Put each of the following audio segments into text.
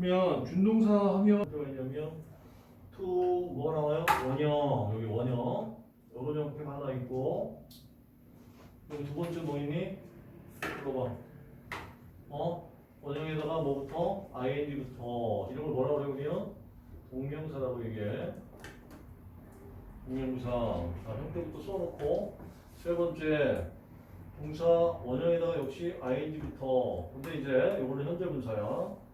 그러면 준동사 하면 들어가 있냐면 to 뭐 나와요? 원형 여기 원형 여러 형태 하나 있고 여기 두 번째 뭐 있니? 들어봐 어? 원형에다가 뭐부터? ing부터 이런 걸 뭐라고 그러면? 동명사라고 얘기해 동명사 자, 형태부터 써놓고 세 번째 동사 원형에다가 역시 ing부터 근데 이제 이거는 현재 분사야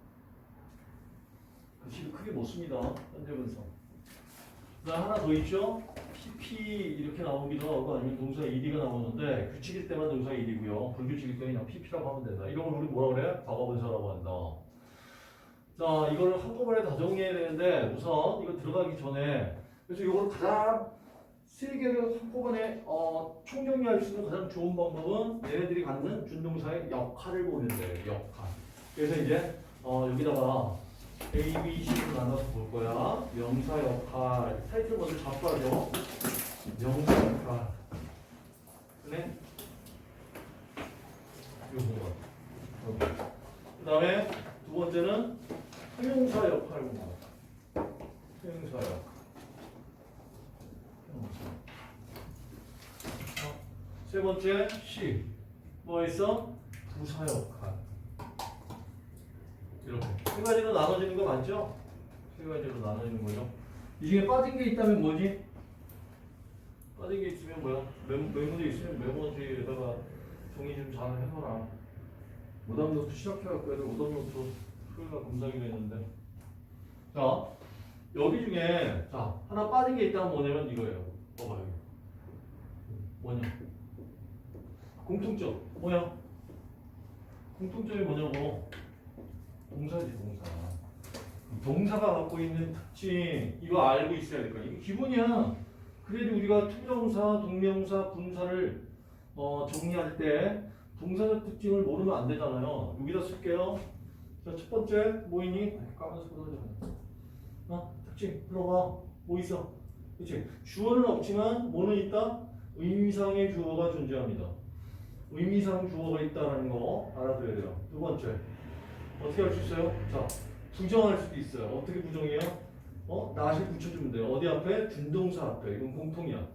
글씨를 크게 못 씁니다. 현재 분사 그다음 하나 더 있죠? Pp 이렇게 나오기도 하고 아니면 동사 ed가 나오는데 규칙일 때만 동사 ed고요. 불규칙일 때는 그냥 pp라고 하면 된다. 이런 걸 우리 뭐라 그래? 과거 분사라고 한다. 자 이거를 한꺼번에 다 정리해야 되는데 우선 이거 들어가기 전에 그래서 이걸 가장 세 개를 한꺼번에 어, 총정리할 수 있는 가장 좋은 방법은 얘네들이 갖는 준동사의 역할을 돼요. 역할. 그래서 이제 어, 여기다가 A, B, C를 나눠서 볼 거야. 명사 역할. 타이틀 먼저 잡고 하죠. 명사 역할. 그네? 요거. 그 다음에 두 번째는 형용사 역할 본 거. 형용사 역할. 세 번째 C 뭐 있어? 부사 역할 이렇게 세 가지로 나눠지는 거 맞죠? 세 가지로 나눠지는 거죠. 이 중에 빠진 게 있다면 뭐지? 빠진 게 있으면 뭐야? 메모, 메모도 있으면 메모지에다가 정리 좀 잘 해놔라. 오답 노트 시작해갖고 애들 오답 노트 토요일날 검사기로 했는데 자 여기 중에 자 하나 빠진 게 있다면 뭐냐면 이거예요. 봐봐요. 뭐냐? 공통점 뭐야? 공통점이 뭐냐고? 동사지 동사. 동사가 갖고 있는 특징 이거 알고 있어야 될 거야. 이거 기본이야. 그래도 우리가 투정사, 동명사, 분사를 어, 정리할 때 동사적 특징을 모르면 안 되잖아요. 여기다 쓸게요. 자, 첫 번째 뭐 있니? 까만색 보자. 어? 특징 들어봐. 뭐 있어? 그렇지. 주어는 없지만 뭐는 있다? 의미상의 주어가 존재합니다. 의미상 주어가 있다는 거 알아둬야 돼요. 두 번째 어떻게 할 수 있어요? 자 부정할 수도 있어요. 어떻게 부정해요? 어 나시 붙여주면 돼요. 어디 앞에? 준동사 앞에. 이건 공통이야.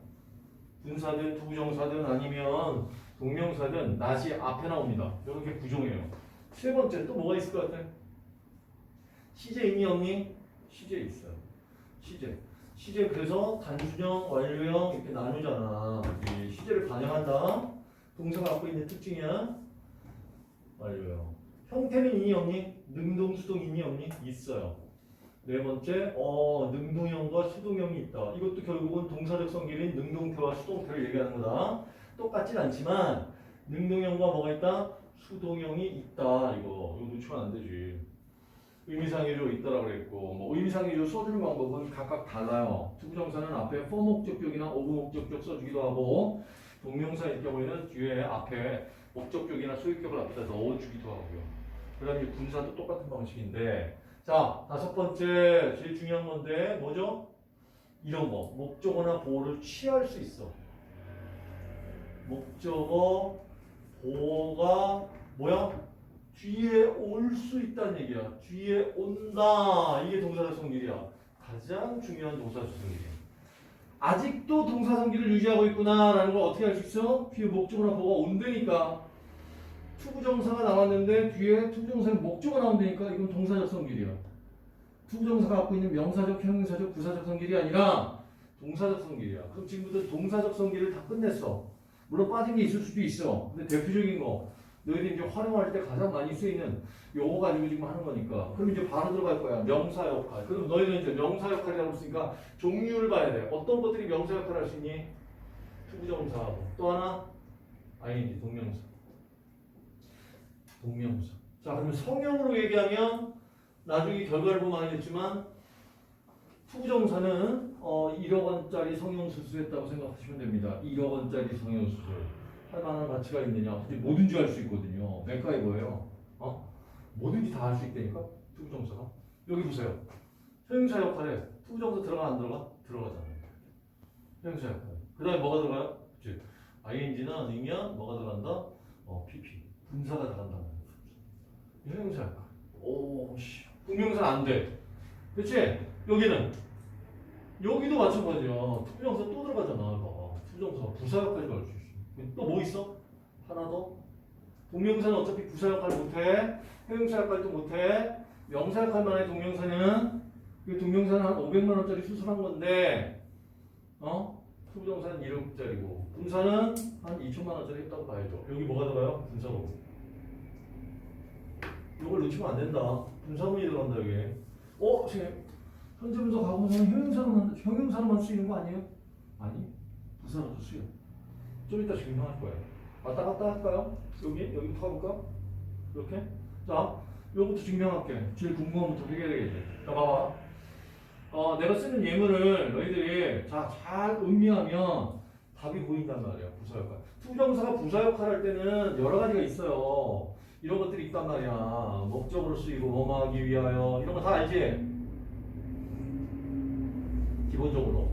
분사든 부정사든 아니면 동명사든 나시 앞에 나옵니다. 이렇게 부정해요. 세 번째 또 뭐가 있을 것 같아? 시제 있니 없니? 시제 있어요. 시제. 시제 그래서 단순형, 완료형 이렇게 나누잖아. 이 시제를 반영한다. 동사가 갖고 있는 특징이야. 완료형. 형태는 있니 없니? 능동, 수동 있니 없니? 있어요. 네 번째, 어 능동형과 수동형이 있다. 이것도 결국은 동사적 성질인 능동태와 수동태를 얘기하는 거다. 똑같진 않지만 능동형과 뭐가 있다? 수동형이 있다. 이거 이거 놓치면 안 되지. 의미상의조 있다라고 그랬고 뭐 의미상의조 써주는 방법은 각각 달라요. 투부정사는 앞에 for 목적격이나 over 목적격 써주기도 하고 동명사일 경우에는 뒤에 앞에 목적격이나 소유격을 앞에다 넣어주기도 하고요. 그다음에 분사도 똑같은 방식인데 자 다섯 번째 제일 중요한 건데 뭐죠? 이런 거 목적어나 보호를 취할 수 있어. 목적어 보호가 뭐야? 뒤에 올 수 있다는 얘기야. 뒤에 온다. 이게 동사적 성질이야. 가장 중요한 동사적 성질이야. 아직도 동사 성질을 유지하고 있구나라는 걸 어떻게 알수 있어? 뒤에 목적어나 보호가 온다니까. 투부정사가 나왔는데 뒤에 투부정사의 목적어가 나온다니까 이건 동사적 성질이야. 투부정사가 갖고 있는 명사적, 형용사적, 부사적 성질이 아니라 동사적 성질이야. 그럼 지금부터 동사적 성질을 다 끝냈어. 물론 빠진 게 있을 수도 있어. 근데 대표적인 거 너희들이 이제 활용할 때 가장 많이 쓰이는 요거 가지고 지금 하는 거니까. 그럼 이제 바로 들어갈 거야. 명사 역할. 그럼 너희는 이제 명사 역할이라고 했으니까 종류를 봐야 돼. 어떤 것들이 명사 역할을 할 수 있니? 투부정사하고 또 하나 ing 동명사. 동명사. 자, 그러면 성형으로 얘기하면 나중에 결과를 보면 알겠지만 투부정사는 어, 1억 원짜리 성형 수술했다고 생각하시면 됩니다. 1억 원짜리 성형 수술. 할 만한 가치가 있느냐? 근데 뭐든지 할 수 있거든요. 맥가이버예요. 어? 뭐든지 다 할 수 있다니까? 투부정사가. 여기 보세요. 형용사 역할에 투부정사 들어가 안 들어가? 들어가잖아요. 형용사 역할. 그 다음에 뭐가 들어가요? 그치. ing는 아니면 뭐가 들어간다? 어, pp. 분사가 거예요. 형용사. 오, 씨. 동명사는 안 돼. 그치? 여기는 여기도 마찬가지야. 투부정사 또 들어가잖아. 봐. 투부정사 부사 역할도 할수 있어. 또 뭐 있어? 하나 더. 동명사는 어차피 부사 역할 못해. 형용사 역할도 못해. 명사 역할만 해. 동명사는 그 동명사는 한 500만 원짜리 수술한 건데, 어? 투부정사는 1억짜리고, 분사는 한 2천만 원짜리 했다고 봐야죠. 여기 뭐가 들어가요? 분사로. 이걸 놓치면 안 된다. 분사문이 들어간다 여기. 어, 선생님. 현재 분사 과거분사는 형용사로만 형용사로만 쓰이는 거 아니에요? 아니. 부사로도 쓰여. 좀 이따 증명할 거예요. 왔다 갔다 할까요? 여기 여기부터 가볼까? 이렇게. 자, 요거부터 증명할게. 제일 궁금한 부터 해결해야겠지. 자, 봐봐. 어, 내가 쓰는 예문을 너희들이 자, 잘 음미하면 답이 보인단 말이야. 부사 역할. 투정사가 부사 역할 할 때는 여러 가지가 있어요. 이런 것들이 있단 말이야. 목적으로 쓰이고 뭐뭐 하기 위하여 이런 거 다 알지? 기본적으로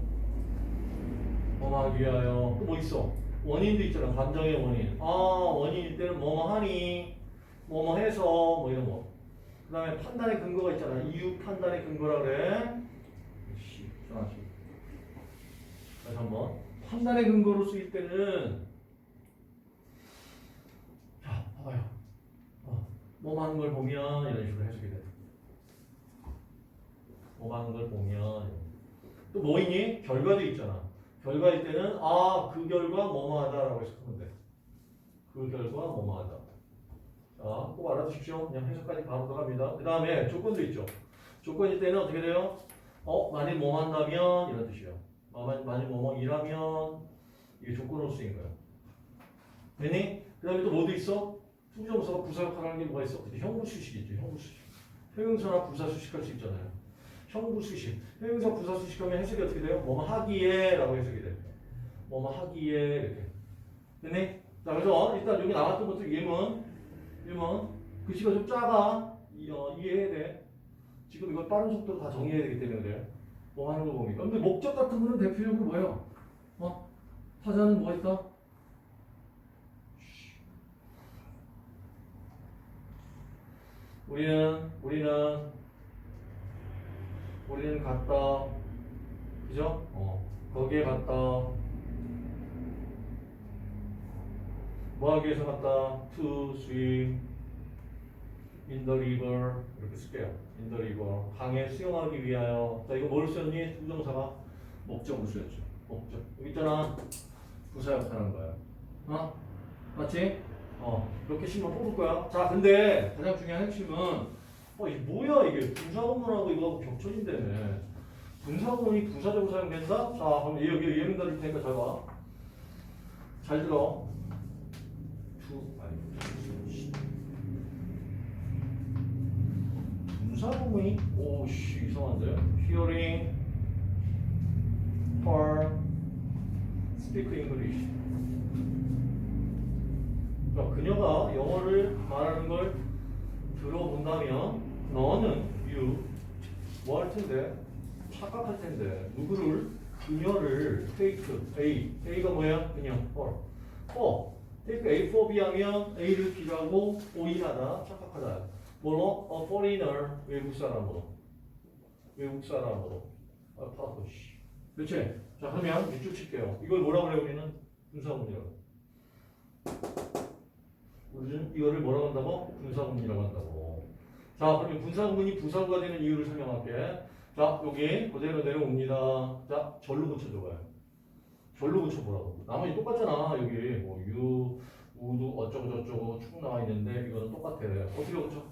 뭐뭐 하기 위하여 또 뭐 있어? 원인도 있잖아. 감정의 원인. 아 원인일 때는 뭐뭐 하니 뭐뭐 해서 뭐 이런 거. 그 다음에 판단의 근거가 있잖아. 이유 판단의 근거라 그래. 씨, 하나씩. 다시 한번. 판단의 근거로 쓰일 때는 자, 봐봐요. 어, 뭐 하는 걸 보면 이런 식으로 해석이 돼. 뭐 하는 걸 보면 또뭐 있니? 결과도 있잖아. 결과일 때는 아 그 결과 뭐뭐하다라고 해석하면 돼. 그 결과 뭐뭐하다. 자, 꼭 알아두십시오. 그냥 해석까지 바로 들어갑니다. 그 다음에 조건도 있죠. 조건일 때는 어떻게 돼요? 어, 만일 뭐 한다면 이런 뜻이에요. 어, 만- 만일 뭐뭐 일하면 이게 조건으로 쓰인 거예요. 되니? 그 다음에 또 뭐도 있어? 투부정사가 부사 역할을 하는 게 뭐가 있어? 근데 형부 수식이죠. 형부 수식. 형용사나 부사 수식 할 수 있잖아요. 형부 수식. 형용사 부사 수식하면 해석이 어떻게 돼요? 뭐뭐 하기에라고 해석이 돼요. 뭐뭐 하기에 이렇게. 됐니? 자 그래서 일단 여기 나왔던 것들 예문 예문 글씨가 좀 작아 이, 어, 이해해야 돼. 지금 이걸 빠른 속도로 다 정리해야 되기 때문에 그래. 뭐 하는 거 봅니까? 근데 목적 같은 거는 대표적으로 뭐예요? 어? 타자는 뭐가 있다? 우리는 우리는 우리는 갔다 그죠? 어 거기에 갔다 뭐 하기 위해서 갔다 to in the river 이렇게 쓸게요 in the river 강에 수영하기 위하여 자 이거 뭘 썼니? 부정사가 목적으로 쓰였죠 목적 여기 있잖아 부사 역할하는 거야 어? 맞지? 어 이렇게 식만 뽑을 거야 자 근데 가장 중요한 핵심은 어 이게 뭐야 이게 분사구문하고 이거하고 겹쳐진다며 분사구문이 부사적으로 사용된다? 자 그럼 여기 예문 다릴 테니까 잘 봐. 잘 들어. 두 아니 씨. 분사구문이? 오씨 이상한데? Hearing, her, speak English. 그러니까 그녀가 영어를 말하는 걸 들어본다면 너는 you 뭐 할 텐데? 착각할 텐데. 누구를? 그녀를. take A. A가 뭐야? 그냥 her for. take A for B 하면 A를 B라고 오인하다. 착각하다 뭐로 a foreigner 외국 사람으로 외국 사람으로 아파고 씨 그렇지 자 그러면 밑줄 칠게요 이걸 뭐라고 그래 우리는 분사문이라고 우리는 이거를 뭐라고 한다고? 분사구문이라고 한다고. 자, 그러면 분사구문이 부사구가 되는 이유를 설명할게. 자, 여기 그대로 내려옵니다. 자, 절로 고쳐줘봐요. 절로 고쳐보라고. 나머지 똑같잖아. 여기 뭐 유, 우도 어쩌고 저쩌고 쭉 나와 있는데 이거는 똑같아. 어떻게 고쳐?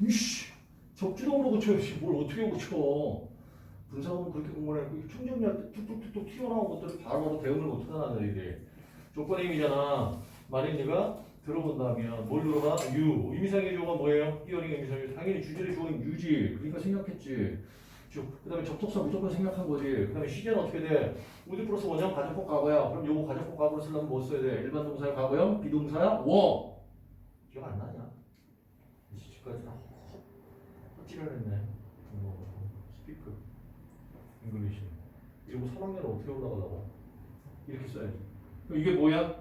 이씨, 적주동으로 고쳐야지. 뭘 어떻게 고쳐? 분사구문 그렇게 공부를 충전할 때 툭툭툭툭 튀어나온 것들을 바로바로 대응을 못하잖아, 너희들이. 조건의 힘이잖아. 말입니까? 들어본다면 뭘 들어봐? 유. 의미상의 주어가 뭐예요? 히어링 의미상의 당연히 주절의 주어는 유지. 그러니까 생략했지. 그 다음에 접속사 무조건 생략한 거지. 그 다음에 시제는 어떻게 돼? 우드 플러스 원형 가정법 과거야. 그럼 요거 가정법 과거로 쓰려면 뭐 써야 돼? 일반 동사의 과거형, 비동사야? 워. 기억 안 나냐? 지금까지 다 헛질을 했네. 스피크. 잉글리시. 이러고 3학년 어떻게 올라가려고? 이렇게 써야지. 그럼 이게 뭐야?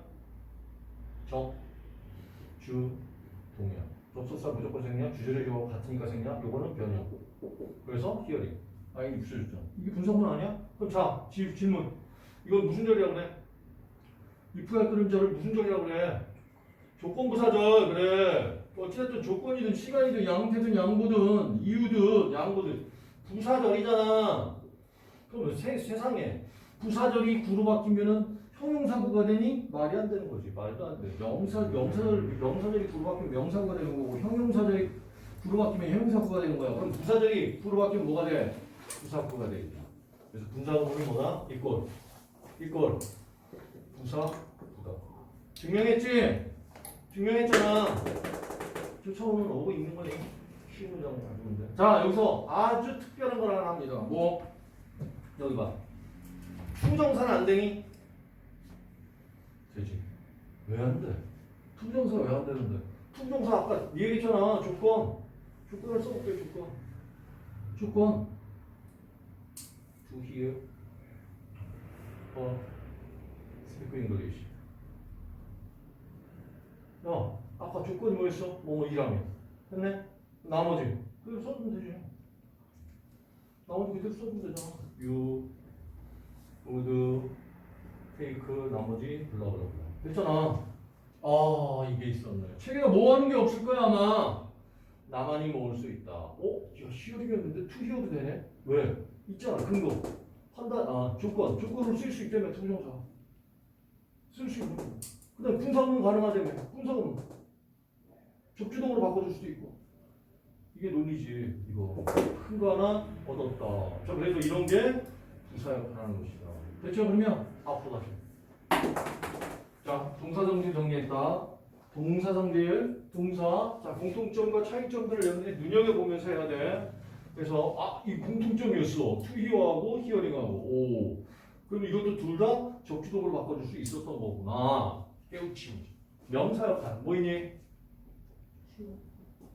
적, 주, 동양. 접속 접속사 무조건 생략, 주절의 주어 같으니까 생략, 요거는 변형. 그래서 히어링. 아 이게 입수줬죠. 이게 분사문 아니야? 그럼 자 질, 질문. 이거 무슨 절이라고 그래? if할 그림자를 무슨 절이라고 그래? 조건부사절 그래. 어쨌든 조건이든 시간이든 양태든 양보든 이유든 양보든 부사절이잖아. 그러면 세, 세상에 부사절이 구로 바뀌면은 형용사구가 되니 말이 안 되는 거지. 말도 안 돼. 명사 명사절 명사절이 구로 바뀌면 명사구가 되는 거고 형용사절이 구로 바뀌면 형용사구가 되는 거야. 그럼 부사절이 구로 바뀌면 뭐가 돼? 부사구가 되겠다. 그래서 분사구는 뭐다? 이꼴 이꼴 부사구다. 증명했지? 증명했잖아. 쫓아오는 오고 있는 거니. 쉬운 가지고 돼. 자 여기서 아주 특별한 걸 하나 합니다. 뭐? 여기 봐. 투정사는 안 되니? 되지. 왜 안 돼? 투정사 왜 안 되는데? 투정사 아까 얘기했잖아. 조건. 조건을 써볼게 조건. 조건. to hear or speak English. 야, 아까 조건이 뭐였어? 뭐뭐 일하면. 했네? 나머지. 그대로 써주면 되지. 나머지 그대로 써주면 되잖아. You would take 나머지 블라블라. 됐잖아. 아, 이게 있었네. 책에다 뭐 하는 게 없을 거야, 아마. 나만이 모을 수 있다. 어? 야, 히어링이었는데 투 히어도 되네? 왜? 있잖아, 근거. 판단, 아, 조건. 조건을 쓸 수 있다며, 투정사. 쓸수 있는 거. 그 다음에 분사문 가능하다며. 분사문. 접주동으로 바꿔줄 수도 있고. 이게 논리지, 이거. 큰 거 하나 얻었다. 자, 그래서 이런 게 부사 역할하는 것이다. 됐죠? 그러면 앞으로 가죠. 자, 동사정지 정리했다. 동사정지를 동사 자 공통점과 차이점들을 여러분들이 눈여겨보면서 해야 돼. 그래서 아, 이 공통점이었어. 투히어하고 히어링하고. 오. 그럼 이것도 둘 다 적주동으로 바꿔줄 수 있었던 거구나. 깨우침. 명사 역할. 뭐이니?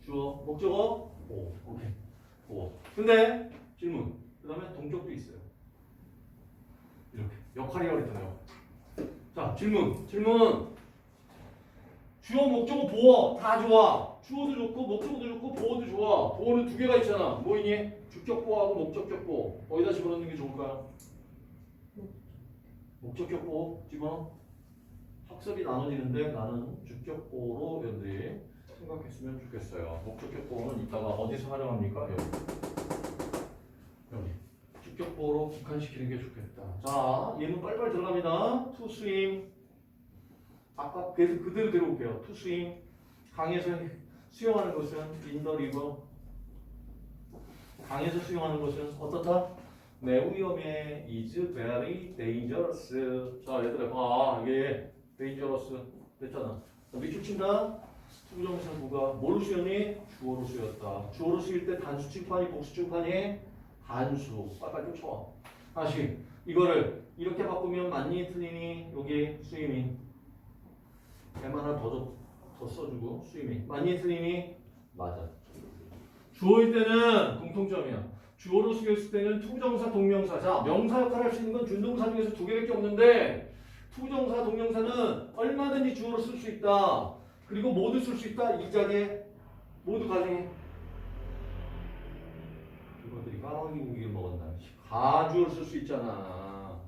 주어. 목적어? 오. 오케이. 오. 근데 질문. 그 다음에 동격도 있어요. 이렇게. 역할이라고 그랬잖아요. 자, 질문. 질문. 주어, 목적어, 보어 다 좋아. 주어도 좋고 목적어도 좋고 보어도 좋아. 보어는 두 개가 있잖아. 뭐이니? 주격 보어하고 목적격 보어. 어디다 집어넣는 게 좋을까요? 목적격 보어 집어넣어. 학습이 나눠지는데 나는 주격 보어로 여러분들이 생각했으면 좋겠어요. 목적격 보어는 이따가 어디서 활용합니까? 여기. 여기. 주격 보어로 국한시키는 게 좋겠다. 자, 얘는 빨리빨리 들어갑니다. swim. 아까 계속 그대로 to swim. 강에서 수영하는 것은 river. 강에서 수영하는 것은 어떻다? 매우 위험해. is very dangerous. 자, 얘들아, 봐. 이게 dangerous 됐잖아. 자, 밑줄 친다. 투부정사 구가 뭘로 수였니? 주어로 수였다. 주어로 수일 때 단수 칭판이 복수 칭판이 단수. 빨리 쫓아와. 다시 이거를 이렇게 바꾸면 맞니 틀리니 여기 수임이 M 하나 더, 줘- 더 써주고 수임이 맞니 틀리니 맞아. 주어일 때는 공통점이야. 주어로 쓰였을 때는 투정사 동명사. 자 명사 역할을 할 수 있는 건 준동사 중에서 두 개밖에 없는데 투정사 동명사는 얼마든지 주어로 쓸 수 있다. 그리고 모두 쓸 수 있다. 이 자리에 모두 가능해. 이것들이 까마귀 고기를 먹었나? 가주어를 쓸 수 있잖아.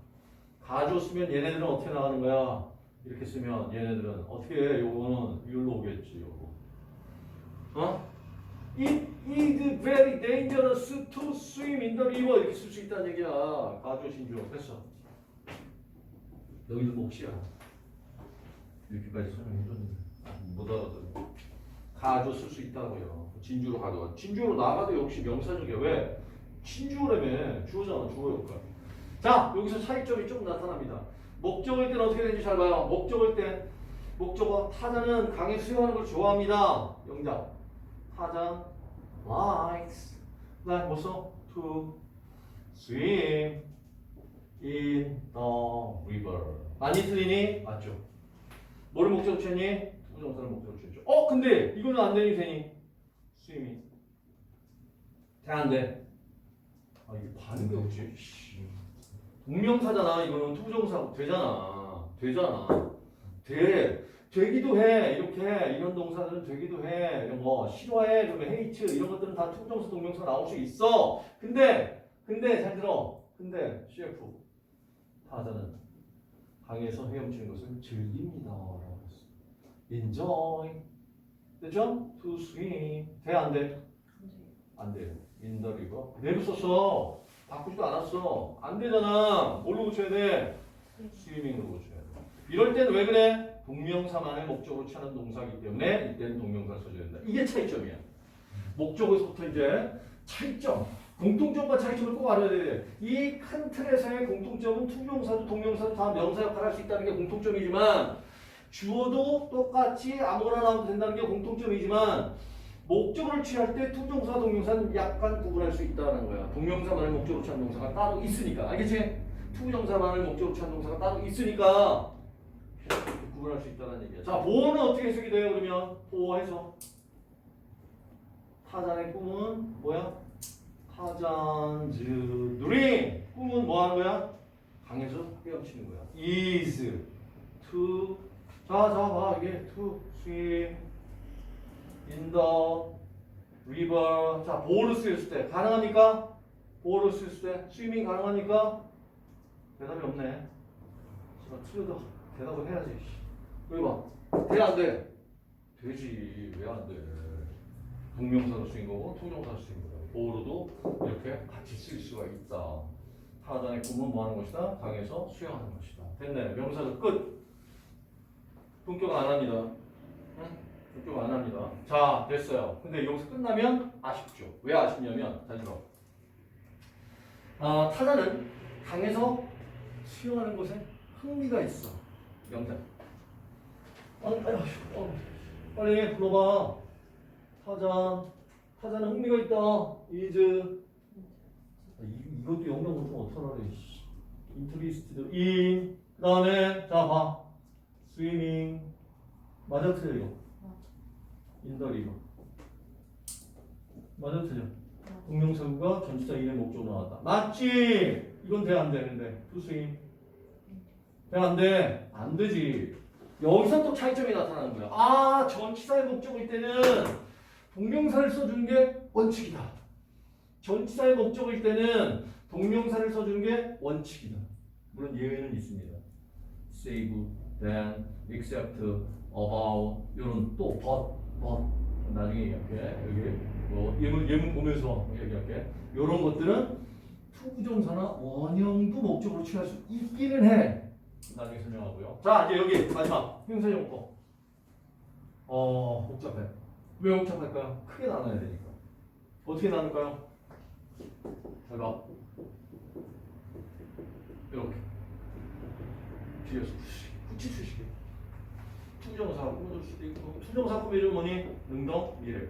가주어 쓰면 얘네들은 어떻게 나가는 거야? 이렇게 쓰면 얘네들은 어떻게 해? 요거는 위로 오겠지, 요거. 어? It is very dangerous to swim in the river 이렇게 쓸 수 있다는 얘기야. 가주어 신주어 됐어. 여기도 몫이야. 이렇게까지 설명해줬는데 못 알아들어. 가주어 쓸수 있다고요. 진주로 가져가. 진주로 나가도 역시 명사적이야. 왜? 진주라며 주어잖아 주어 역할. 자 여기서 차이점이 좀 나타납니다. 목적일 때는 어떻게 되는지 잘 봐요. 목적일 때 목적어 타자는 강에 수영하는 걸 좋아합니다. 영작 타자 likes like 뭐 써? to swim in the river. 많이 틀리니? 맞죠. 뭐를 목적으로 취했니? 부정사를 목적으로 취했죠. 어 근데 이거는 안 되니 되니? 스위밍. 돼안 돼. 아 이게 반응이 없지. 씨. 동명사잖아. 이거는 투부정사 되잖아. 되잖아. 돼. 되기도 해. 이렇게 이런 동사들은 되기도 해. 이런 거. 싫어해. 그러면 hate 이런 것들은 다 투부정사 동명사 나올 수 있어. 근데 근데 잘 들어. 근데 CF 타자는 강에서 헤엄치는 것을 즐깁니다. 라고 했어 enjoy. 되죠? to swim. 돼안 돼? 안 돼요. in the river. 그대로 썼어 바꾸지도 않았어 안 되잖아 뭘로 고쳐야 돼? 스위밍으로 고쳐야 돼 이럴 때는 왜 그래? 동명사만의 목적으로 취하는 동사이기 때문에 이때는 동명사를 써줘야 된다. 이게 차이점이야. 목적에서부터 이제 차이점, 공통점과 차이점을 꼭 알아야 돼. 이 큰 틀에서의 공통점은 투명사도 동명사도 다 명사 역할을 할 수 있다는 게 공통점이지만 주어도 똑같이 아무거나 나와도 된다는 게 공통점이지만 목적을 취할 때 투정사, 동명사는 약간 구분할 수 있다는 거야. 동명사만을 목적으로 취한 동사가 따로 있으니까. 알겠지? 투정사만을 목적으로 취한 동사가 따로 있으니까 구분할 수 있다는 얘기야. 자, 보호는 어떻게 해석이 돼요? 그러면 보호해서 타잔의 꿈은 뭐야? 타잔즈 드림 꿈은 뭐 하는 거야? 강에서 헤엄치는 거야. is to 자, 자, 봐 이게 to swim the river. 자, 보호를 쓰였을 때 가능합니까? 보호를 쓰였을 때 스위밍 가능합니까? 대답이 없네. 자, 틀려도 대답을 해야지. 여기 봐. 돼, 안 돼? 되지. 왜 안 돼? 동명사로 쓰인 거고, 투명사로 쓰인 거고. 보호로도 이렇게 같이 쓸 수가 있다. 타잔의 꿈은 뭐 하는 것이다? 강에서 수영하는 것이다. 됐네. 명사가 끝. 본격 안 합니다. 응? 본격 안 합니다. 자, 됐어요. 근데 여기서 끝나면 아쉽죠. 왜 아쉽냐면, 잘 들어. 아, 타자는 강에서 수영하는 것에 흥미가 있어. 명사. 아, 아유, 어, 빨리 불러봐. 타자. 타자는 흥미가 있다. is. 아, 이, 이것도 영영 못하면 어떡하래. 인트리스트드 in. 그 다음에, 자, 봐. 스위밍. 맞아, 틀려, 이거. 인더 리버. 맞아, 틀려. 동명사구가 전치사 인의 목적으로 나왔다. 맞지? 이건 돼, 안 돼, 근데. 투스윙. 돼, 안 돼? 안 되지. 여기서 또 차이점이 나타나는 거야. 아, 전치사의 목적일 때는 동명사를 써주는 게 원칙이다. 전치사의 목적일 때는 동명사를 써주는 게 원칙이다. 물론 예외는 있습니다. save, then, except, about 이런 또 but, but 나중에 얘기할게. 여기 뭐 예문 예문 보면서 얘기할게. 이런 것들은 투부정사나 원형도 목적으로 취할 수 있기는 해. 나중에 설명하고요. 자 이제 여기 마지막 형사용법. 어 복잡해. 왜 복잡할까요? 크게 나눠야 되니까. 어떻게 나눌까요? 잘 봐. 이렇게 뒤에서 후시 후치 수식이 투정사 꾸밀 수도 있고 투정사 꾸밀은 뭐니? 능동 미래.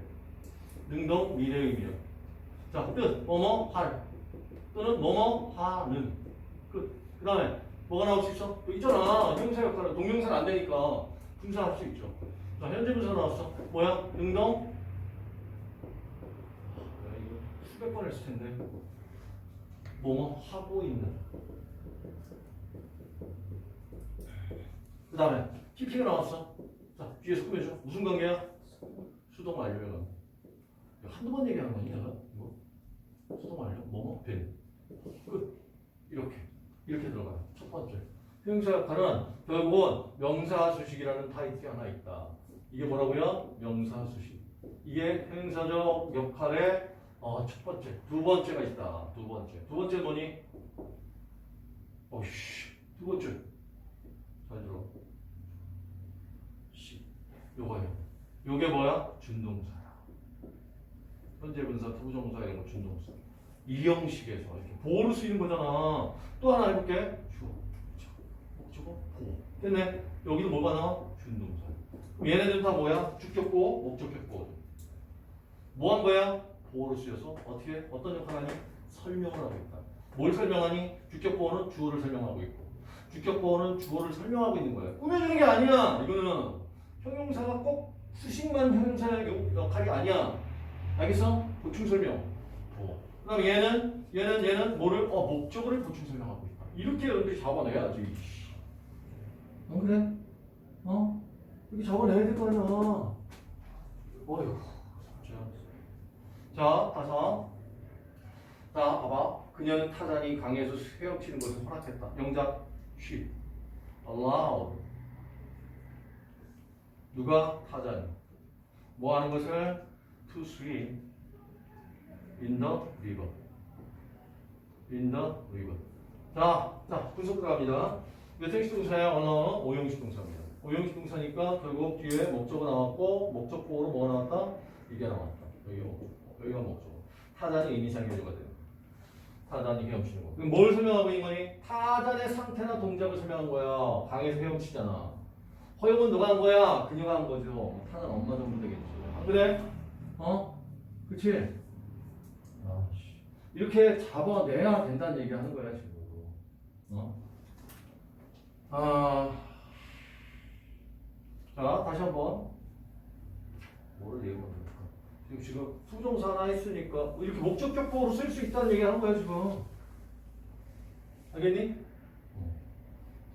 능동 미래 의미야 자뜻 뭐뭐 할. 또는 뭐뭐 하는. 끝그 다음에 뭐가 나올 수 있어? 또 있잖아. 형사 역할은 동명사는 안 되니까 분사 할 수 있죠. 자 현재 분사 나왔어. 뭐야? 능동? 아, 이거 수백 번 했을 텐데. 뭐뭐 하고 있는. 그 다음에 PP가 나왔어. 자, 뒤에서 꾸며줘. 무슨 관계야? 수동 완료의 관계. 한두 번 얘기하는 거니, 내가? 이거? 수동 완료? 뭐뭐? 된. 끝. 이렇게. 이렇게 들어가요. 첫 번째. 형사 역할은 결국은 명사수식이라는 타이틀이 하나 있다. 이게 뭐라고요? 명사수식. 이게 형사적 역할의 어, 첫 번째. 두 번째가 있다. 두 번째. 두 번째 뭐니? 어이씨. 두 번째. 잘 들어. 시. 요거요. 요게 뭐야? 준동사야. 현재 분사, 투부정사 이런 거 준동사. 이 형식에서 이렇게 보호를 쓰이는 거잖아. 또 하나 해볼게. 주어. 목적어 보호. 됐네. 여기도 뭐가 나와? 준동사. 그럼 얘네들 다 뭐야? 주격보, 목적격보. 뭐한 거야? 보호를 쓰여서 어떻게 어떤 역할을 하니? 설명을 하고 있다. 뭘 설명하니? 주격보호는 주어를 설명하고 있고. 주격보호는 주어를 설명하고 있는 거야. 꾸며주는 게 아니야. 이거는 형용사가 꼭 수식만 형용사의 역- 역할이 아니야. 알겠어? 보충 설명. 보호. 그다음 얘는 얘는 얘는 뭐를 어 목적어를 보충 설명하고 있다. 이렇게 여러분들이 잡아내야지. 어 그래? 어? 이렇게 적어내야 될거 아니야. 어휴, 진짜. 자, 다섯. 자, 봐봐. 그녀는 타잔이 강에서 헤엄치는 것을 허락했다. 영작, she. allowed. 누가 타잔이. 뭐 하는 것을? to swim in the river. in the river. 자, 자, 분석 들어갑니다. 몇 형식 동사야? 언어 오형식 동사입니다. 오형식 동사니까 결국 뒤에 목적어 나왔고 목적보로 뭐가 나왔다? 이게 나왔다. 여기가 목적, 여기가 목적어. 타잔이 의미상 결조가 돼요. 타잔이 헤엄치는 거. 그럼 뭘 설명하고 있는 거니? 타잔의 상태나 동작을 설명한 거야. 강에서 헤엄치잖아. 허용은 누가 한 거야? 그녀가 한 거죠. 타잔 엄마 정도 되겠지. 안 그래? 어? 그치? 아 씨. 이렇게 잡아내야 된다는 얘기 하는 거야, 지금. 어? 아. 자, 다시 한 번. 뭐를 얘기해볼까? 지금, 지금, 수정사 하나 했으니까, 이렇게 목적격보로 쓸 수 있다는 얘기 하는 거야, 지금. 알겠니?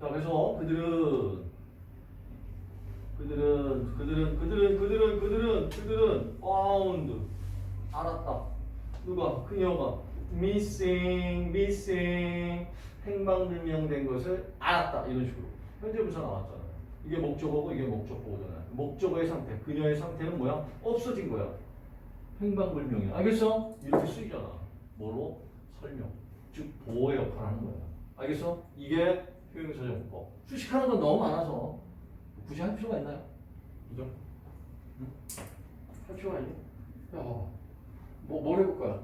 자, 그래서 그들은, 그들은, 그들은, 그들은, 그들은, 그들은, 그들은, found. 알았다. 누가? 그녀가. missing, missing. 행방불명된 것을 알았다. 이런 식으로. 현재 분사 나왔잖아. 이게 목적어고 이게 목적보잖아. 목적어의 상태, 그녀의 상태는 뭐야? 없어진 거야. 행방불명이야. 알겠어? 이렇게 쓰이잖아. 뭐로? 설명. 즉 보호 역할을 하는 거야. 알겠어? 이게 효용사정법. 수식하는 건 너무 많아서 굳이 할 필요가 있나요? 그죠? 응? 할 필요가 있니? 야, 뭐, 뭘 해볼 거야?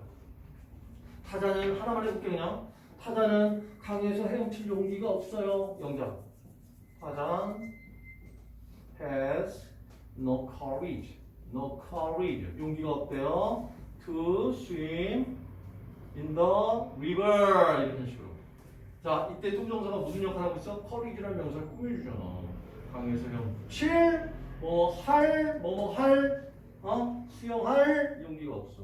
타자는 하나만 해볼게 그냥. 타자는 강에서 헤엄칠 용기가 없어요. 영작. 타잔 has no courage. No courage. 용기가 없대요. To swim in the river. 이런 식으로. 자, 이때 동정사가 무슨 역할을 하고 있어? courage라는 명사를 꾸며주잖아. 강에서 헤엄칠, 뭐 할, 어? 수영할 용기가 없어.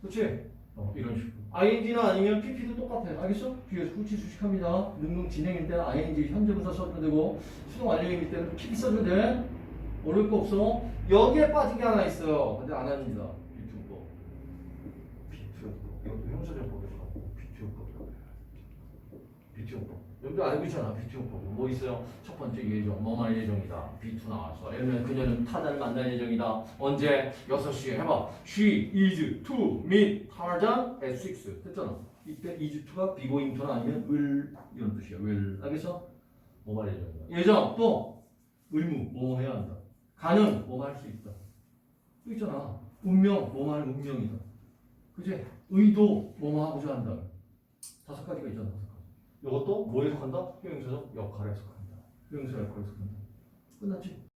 그렇지? 어, 이런 식으로. ing나 아니면 pp도 똑같아요. 알겠어? 뒤에서 후치 수식합니다. 능동 진행일 때는 ing 현재 분사 써도 되고 수동 완료일 때는 pp 써도 돼. 어려울 거 없어. 여기에 빠진 게 하나 있어요. 근데 안 합니다. 비투법. 비투법. 이것도 형사정법에서 나오고 비투법. 비투법. 여기도 알고 있잖아. 비투법. 뭐 있어요? 첫 번째 예정. 뭐만 예정이다. 비투. 예를 들면 그녀는 타잔을 만날 예정이다. 언제? 6시에 해봐. She is to meet Tarzan at 6. 됐잖아. 이때 is to가 be going to나 아니면 will 이런 뜻이야. will. 알겠어? 뭐만 예정이다. 예정 또 의무 뭐 해야 한다. 가능 뭐할수 있다. 또 있잖아. 운명 뭐뭐 할 운명이다. 그지? 의도 뭐뭐 하고자 한다. 다섯 가지가 있잖아. 이것도 뭐에 속한다? 효용적 역할에 속한다. 효용사 역할에 속한다. 끝났지?